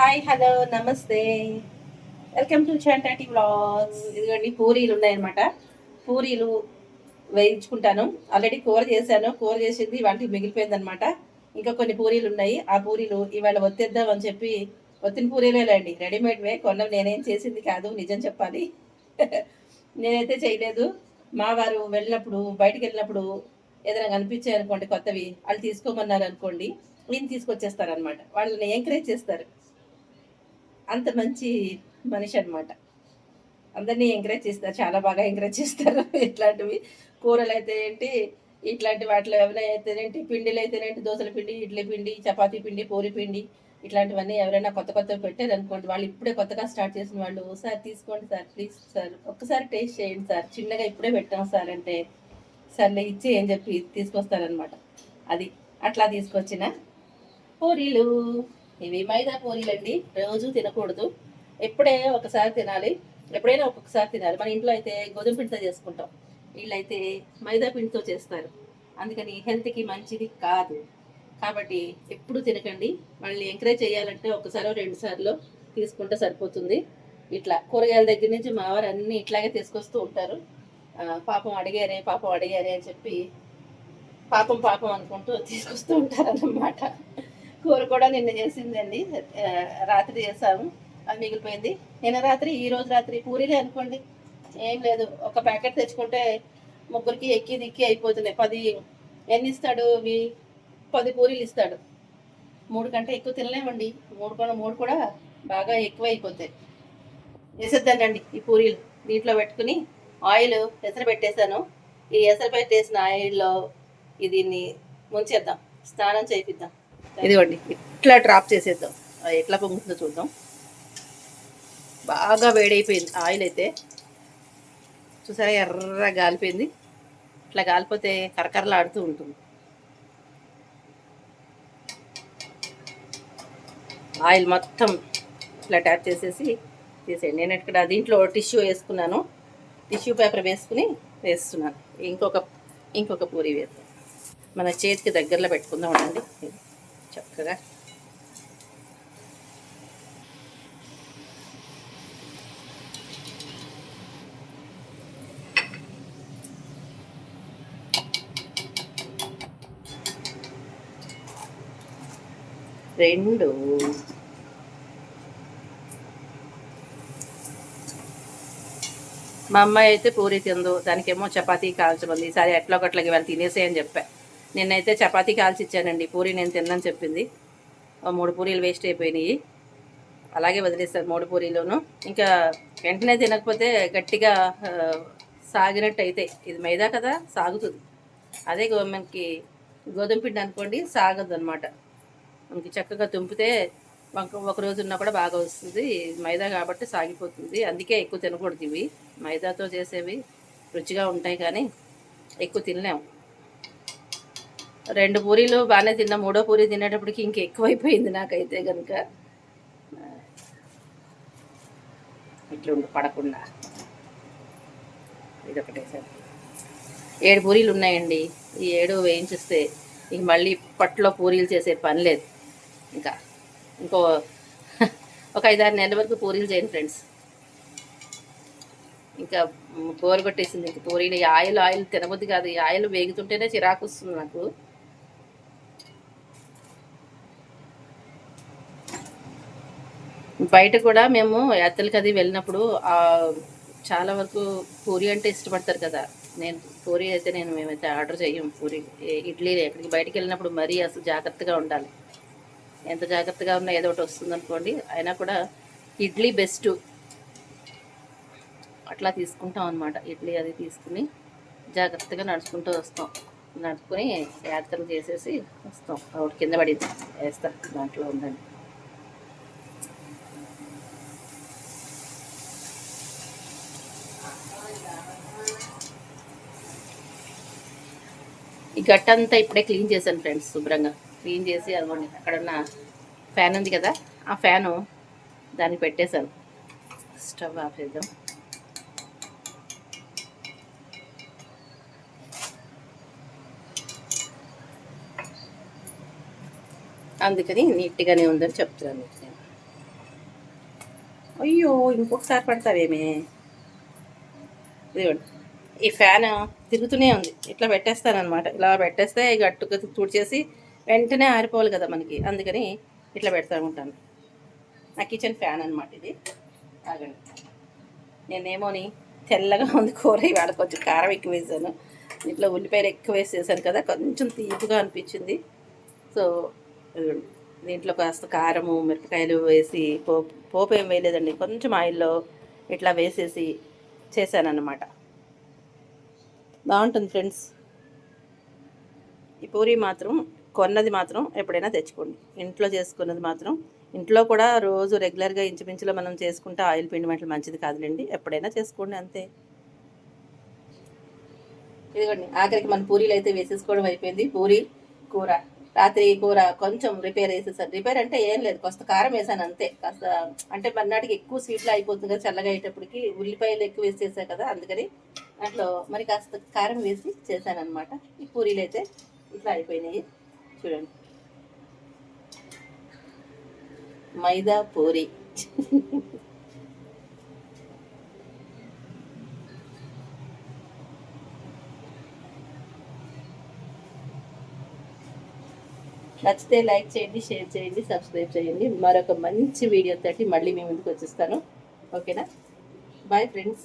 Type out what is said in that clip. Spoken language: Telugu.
హాయ్ హలో నమస్తే. వెల్కమ్ టు చంటాటి బ్లాగ్స్ ఇదిగోండి పూరీలు ఉన్నాయన్నమాట. పూరీలు వేయించుకుంటాను. ఆల్రెడీ కూర చేశాను. కూర చేసింది వాటికి మిగిలిపోయింది అనమాట ఇంకా కొన్ని పూరీలు ఉన్నాయి. ఆ పూరీలు ఇవాళ ఒత్తేద్దాం అని చెప్పి ఒత్తిన పూరీలేలేండి రెడీమేడ్వే. కొన్న నేనేం చేసింది కాదు నిజం చెప్పాలి. నేనైతే చేయలేదు. మా వారు వెళ్ళినప్పుడు బయటకు వెళ్ళినప్పుడు ఏదైనా కనిపించాయి అనుకోండి కొత్తవి వాళ్ళు తీసుకోమన్నారు అనుకోండి నేను తీసుకొచ్చేస్తారనమాట వాళ్ళని ఎంకరేజ్ చేస్తారు. అంత మంచి మనిషి అనమాట అందరినీ ఎంకరేజ్ చేస్తారు చాలా బాగా ఎంకరేజ్ చేస్తారు. ఇట్లాంటివి కూరలు అయితే ఏంటి? ఇట్లాంటి వాటిలో ఏమైనా అయితేనేంటి పిండిలు అయితేనేంటి దోశల పిండి ఇడ్లీ పిండి చపాతీ పిండి పూరి పిండి ఇట్లాంటివన్నీ ఎవరైనా కొత్త కొత్త పెట్టారు అనుకోండి వాళ్ళు ఇప్పుడే కొత్తగా స్టార్ట్ చేసిన వాళ్ళు సార్ తీసుకోండి సార్ ప్లీజ్ సార్ ఒక్కసారి టేస్ట్ చేయండి సార్ చిన్నగా ఇప్పుడే పెట్టాం సార్ అంటే సర్లే ఇచ్చి అని చెప్పి తీసుకొస్తారనమాట అది అట్లా తీసుకొచ్చిన పూరీలు. ఇవి మైదా పూరీలండి. రోజు తినకూడదు. ఎప్పుడే ఒకసారి తినాలి. ఎప్పుడైనా ఒక్కొక్కసారి తినాలి. మన ఇంట్లో అయితే గోధుమ పిండితో చేసుకుంటాం. వీళ్ళైతే మైదా పిండితో చేస్తారు. అందుకని హెల్త్కి మంచిది కాదు. కాబట్టి ఎప్పుడు తినకండి. మళ్ళీ ఎంకరేజ్ చేయాలంటే ఒకసారో రెండు సార్లు తీసుకుంటే సరిపోతుంది. ఇట్లా కూరగాయల దగ్గర నుంచి మా వారు అన్ని ఇట్లాగే తీసుకొస్తూ ఉంటారు. పాపం అడిగారే పాపం అడిగారే అని చెప్పి పాపం పాపం అనుకుంటూ తీసుకొస్తూ ఉంటారన్నమాట. కూర కూడా నిన్న చేసిందండి. రాత్రి చేసాము. అది మిగిలిపోయింది. నిన్న రాత్రి ఈ రోజు రాత్రి పూరీలే అనుకోండి. ఏం లేదు. ఒక ప్యాకెట్ తెచ్చుకుంటే ముగ్గురికి ఎక్కి దిక్కి అయిపోతున్నాయి. పది ఎన్ని ఇస్తాడు? ఇవి పది పూరీలు ఇస్తాడు. మూడు కంటే ఎక్కువ తినలేమండి. మూడు కూడా మూడు కూడా బాగా ఎక్కువ అయిపోతాయి వేసేద్దానండి ఈ పూరీలు. దీంట్లో పెట్టుకుని ఆయిల్ ఎసరు పెట్టేశాను. ఈ ఎసరు పెట్టేసిన ఆయిల్లో దీన్ని ముంచేద్దాం. స్నానం చేయిద్దాం ఇదిగోండి ఇట్లా డ్రాప్ చేసేద్దాం. అది ఎట్లా పొంగుతుందో చూద్దాం. బాగా వేడైపోయింది ఆయిల్ అయితే. చూసారా ఎర్ర గాలిపోయింది. ఇట్లా గాలిపోతే కరకరలాడుతూ ఉంటుంది. ఆయిల్ మొత్తం ఇట్లా ట్యాప్ చేసేసి తీసేయండి. నేను ఇక్కడ దీంట్లో టిష్యూ వేసుకున్నాను. టిష్యూ పేపర్ వేసుకుని వేస్తున్నాను. ఇంకొక ఇంకొక పూరి వేస్తాం మన చేతికి దగ్గరలో పెట్టుకుందాం ఉండండి. చక్కగా రెండు. మా అమ్మాయి అయితే పూరి తిందు. దానికేమో చపాతీ కాల్చమంది. ఈసారి ఎట్లా ఒకట్లకి ఇవాళ తినేసేయని చెప్పా. నిన్నైతే చపాతీ కాల్చి ఇచ్చానండి పూరి నేను తిన్నాను చెప్పింది. మూడు పూరీలు వేస్ట్ అయిపోయినాయి. అలాగే వదిలేస్తారు మూడు పూరీలోను. ఇంకా వెంటనే తినకపోతే గట్టిగా సాగినట్టు అయితే ఇది మైదా కదా సాగుతుంది. అదే మనకి గోధుమ పిండి అనుకోండి సాగదు అనమాట మనకి చక్కగా తుంపితే ఒక రోజు ఉన్నా కూడా బాగా వస్తుంది. మైదా కాబట్టి సాగిపోతుంది. అందుకే ఎక్కువ తినకూడదు ఇవి. మైదాతో చేసేవి రుచిగా ఉంటాయి కానీ ఎక్కువ తినలేము. రెండు పూరీలు బాగానే తిన్నా. మూడో పూరి తినేటప్పటికి ఇంక ఎక్కువైపోయింది నాకైతే కనుక ఇట్లుండు పడకుండా. ఇదొకటే సార్. ఏడు పూరీలు ఉన్నాయండి. ఈ ఏడు వేయించిస్తే ఇంక మళ్ళీ పట్లో పూరీలు చేసే పని లేదు. ఇంకా ఇంకో ఒక ఐదారు నెలల వరకు పూరీలు చేయండి ఫ్రెండ్స్. ఇంకా బోరు కొట్టేసింది. ఇంక పూరీలు ఆయిల్ ఆయిల్ తినబుద్ది కాదు. ఈ ఆయిల్ వేగుతుంటేనే చిరాకు వస్తుంది నాకు. బయట కూడా మేము యాత్రలకు అది వెళ్ళినప్పుడు చాలా వరకు పూరి అంటే ఇష్టపడతారు కదా. నేను పూరి అయితే నేను మేమైతే ఆర్డర్ చేయం పూరి. ఇడ్లీ ఎక్కడికి బయటకు వెళ్ళినప్పుడు మరీ అసలు జాగ్రత్తగా ఉండాలి. ఎంత జాగ్రత్తగా ఉన్నా ఏదో ఒకటి వస్తుంది అనుకోండి అయినా కూడా ఇడ్లీ బెస్ట్. అట్లా తీసుకుంటాం అనమాట ఇడ్లీ అది తీసుకుని జాగ్రత్తగా నడుచుకుంటూ వస్తాం. నడుచుకుని యాత్రలు చేసేసి వస్తాం. ఒకటి కింద పడింది. వేస్తాం. దాంట్లో ఉందండి ఈ గట్టంతా ఇప్పుడే క్లీన్ చేశాను ఫ్రెండ్స్ శుభ్రంగా. క్లీన్ చేసి అదిగోండి అక్కడున్న ఫ్యాన్ ఉంది కదా ఆ ఫ్యాను దాన్ని పెట్టేశాను. స్టవ్ ఆఫ్ చేద్దాం అందుకని నీట్గానే ఉందని చెప్తున్నాను అయ్యో ఇంకొకసారి పడతావేమే? ఇదిగోండి. ఈ ఫ్యాన్ తిరుగుతూనే ఉంది. ఇట్లా పెట్టేస్తానమాట ఇలా పెట్టేస్తే గట్టుగా తుడిచేసి వెంటనే ఆరిపోవాలి కదా మనకి. అందుకని ఇట్లా పెడతా ఉంటాను. నా కిచెన్ ఫ్యాన్ అనమాట ఇది. ఆగండి. నేనేమోని తెల్లగా ఉంది కూర ఇవాళ కొంచెం కారం ఎక్కువ వేసాను. ఇట్లా ఉల్లిపాయలు ఎక్కువ వేసేసాను కదా కొంచెం తీపిగా అనిపించింది. సో దీంట్లో కాస్త కారము మిరపకాయలు వేసి పోపు పోపు ఏం వేయలేదండి. కొంచెం ఆయిల్లో ఇట్లా వేసేసి చేశానన్నమాట. బాగుంటుంది ఫ్రెండ్స్. ఈ పూరి మాత్రం కొన్నది మాత్రం ఎప్పుడైనా తెచ్చుకోండి. ఇంట్లో చేసుకున్నది మాత్రం. ఇంట్లో కూడా రోజు రెగ్యులర్గా ఇంచుమించులో మనం చేసుకుంటే ఆయిల్ పిండి వంటలు మంచిది కాదులేండి. ఎప్పుడైనా చేసుకోండి అంతే. ఇదిగోండి ఆఖరికి మన పూరీలు అయితే వేసేసుకోవడం అయిపోయింది. పూరి కూర. రాత్రి కూర కొంచెం రిపేర్ వేసేసాను రిపేర్ అంటే ఏం లేదు కొంత కారం వేసాను అంతే. కాస్త అంటే మర్నాటికి ఎక్కువ స్వీట్లో అయిపోతుంది కదా చల్లగా అయ్యేటప్పటికి ఉల్లిపాయలు ఎక్కువ వేసేసా కదా అందుకని దాంట్లో మరి కాస్త కారం వేసి చేశాను అనమాట ఈ పూరీలు అయితే ఇట్లా అయిపోయినాయి. చూడండి. మైదా పూరి. నచ్చితే లైక్ చేయండి షేర్ చేయండి సబ్స్క్రైబ్ చేయండి. మరొక మంచి వీడియో తోటి మళ్ళీ మీ ముందుకు వచ్చేస్తాను. ఓకేనా? Bye friends